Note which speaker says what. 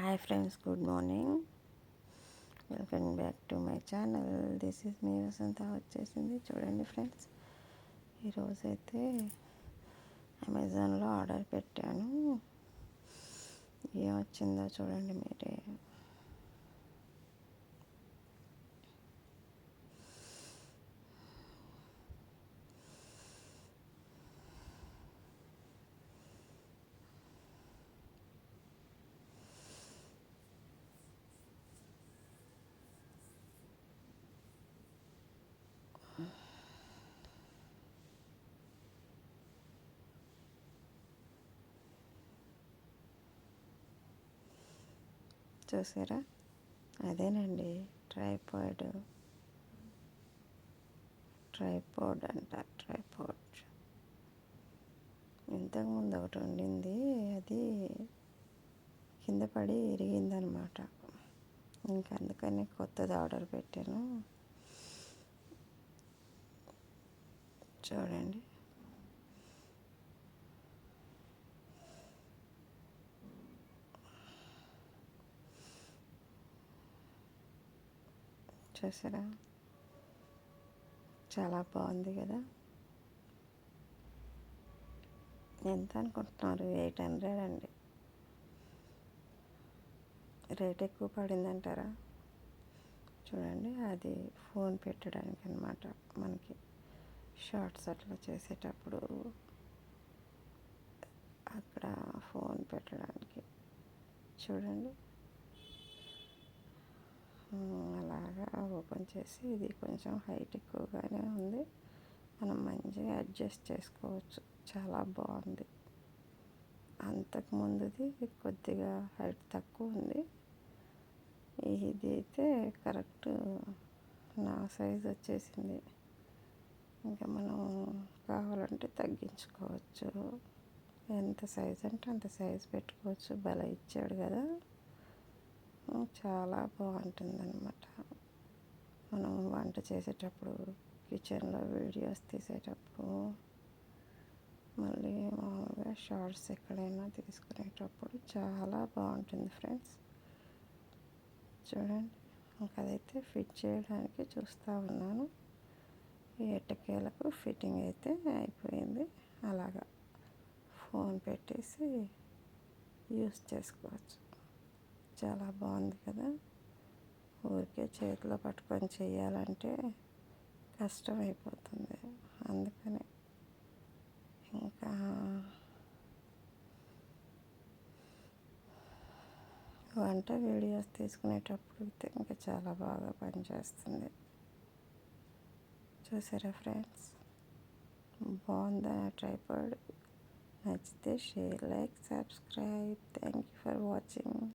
Speaker 1: Hi friends good morning welcome back to my channel this is మీ వసంత వచ్చేసింది. చూడండి friends ఈరోజైతే అమెజాన్లో ఆర్డర్ పెట్టాను. ఏం వచ్చిందో చూడండి మీరే. చూసారా? అదేనండి ట్రైపాడ్. ట్రైపాడ్ అంట ట్రైపాడ్. ఇంతకుముందు ఒకటి ఉండింది అది కింద పడి ఇరిగిందనమాట. ఇంకా అందుకని కొత్తది ఆర్డర్ పెట్టాను. చూడండి. చూసారా చాలా బాగుంది కదా. ఎంత అనుకుంటున్నారు? ఎయిట్ హండ్రెడ్ అండి. రేట్ ఎక్కువ పడిందంటారా? చూడండి అది ఫోన్ పెట్టడానికి అనమాట మనకి. షార్ట్స్ అట్లా చేసేటప్పుడు అక్కడ ఫోన్ పెట్టడానికి. చూడండి. అలాగా ఓపెన్ చేసి ఇది కొంచెం హైట్ ఎక్కువగానే ఉంది. మనం మంచిగా అడ్జస్ట్ చేసుకోవచ్చు. చాలా బాగుంది. అంతకు ముందుది కొద్దిగా హైట్ తక్కువ ఉంది. ఇది అయితే కరెక్ట్ నా సైజ్ వచ్చేసింది. ఇంకా మనం కావాలంటే తగ్గించుకోవచ్చు. ఎంత సైజ్ అంటే అంత సైజ్ పెట్టుకోవచ్చు. బల ఇచ్చాడు కదా. చాలా బాగుంటుంది అన్నమాట మనం వంట చేసేటప్పుడు కిచెన్లో వీడియోస్ తీసేటప్పుడు మళ్ళీ మామూలుగా షార్ట్స్ ఎక్కడైనా తీసుకునేటప్పుడు చాలా బాగుంటుంది ఫ్రెండ్స్ చూడండి అదైతే ఫిట్ చేయడానికి చూస్తూ ఉన్నాను. ఈ ఎట్టకేలకు ఫిట్టింగ్ అయితే అయిపోయింది. అలాగా ఫోన్ పెట్టేసి యూస్ చేసుకోవచ్చు. చాలా బాగుంది కదా? ఊరికే చేతిలో పట్టుకొని చేయాలంటే కష్టమైపోతుంది. అందుకని ఇంకా వంట వీడియోస్ తీసుకునేటప్పుడు అయితే ఇంకా చాలా బాగా పనిచేస్తుంది. చూసారా ఫ్రెండ్స్? బాగుందా ట్రైపాడ్? నచ్చితే share like subscribe. Thank you for watching.